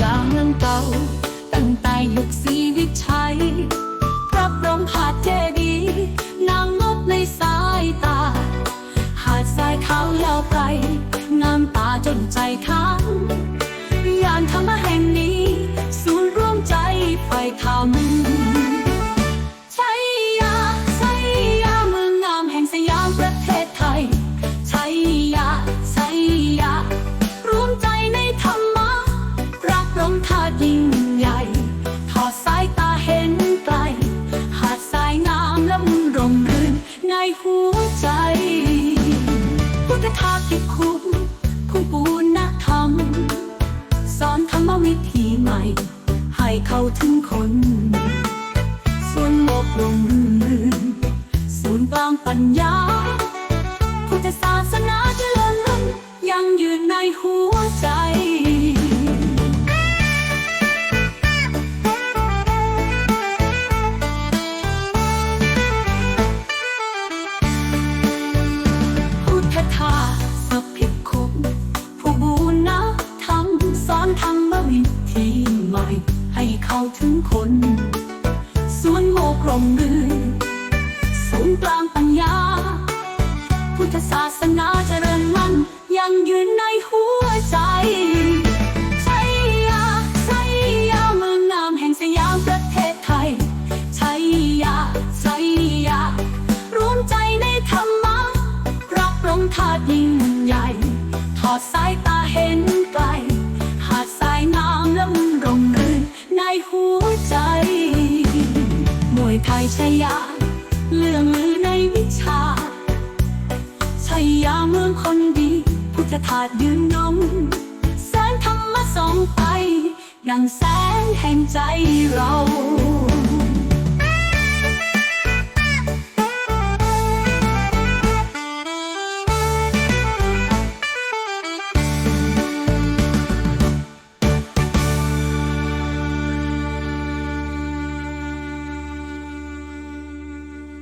ยามเมืองเก่า ตั้งแต่ยุคศรีวิชัยพระบรมหาดเจดีย์นางงบในสายตา หาดทรายขาวยาวไกลงามตาจนใจค้างยานธรรมแห่งนี้ ศูนย์ร่วมใจไฟขาวมึช่ยาใช่ยาเมืองงามแห่งสยามประเทศไทย ทาดยิ่งใหญ่ ทอดสายตาเห็นไกล หาดทรายงามละมุนร่มรื่นในหัวใจ พุทธทาสที่คุ้มผู้ปูนธรรม สอนธรรมวิธีใหม่ ให้เข้าถึงคนสวนโลกลงรื่นศูนย์างปัญญา พุทธศาสนาเจริญยังยืนในหัว ปัญญา พุทธศาสนาเจริญมันยังยืนในหัวใจชัยยาชัยยาเมืองงามแห่งสยามประเทศไทยชัยยาชัยยารวมใจในธรรมะรับลงทาดยิ่งใหญ่ทอดสายตาเห็นไกล หาดทรายน้ำละมุนร่มรื่นในหัวใจ มวยไทยชยาเรื่องลือ คนดี พุทธทาสยืนยงแสงธรรมะส่องไปดังแสงแห่งใจเรา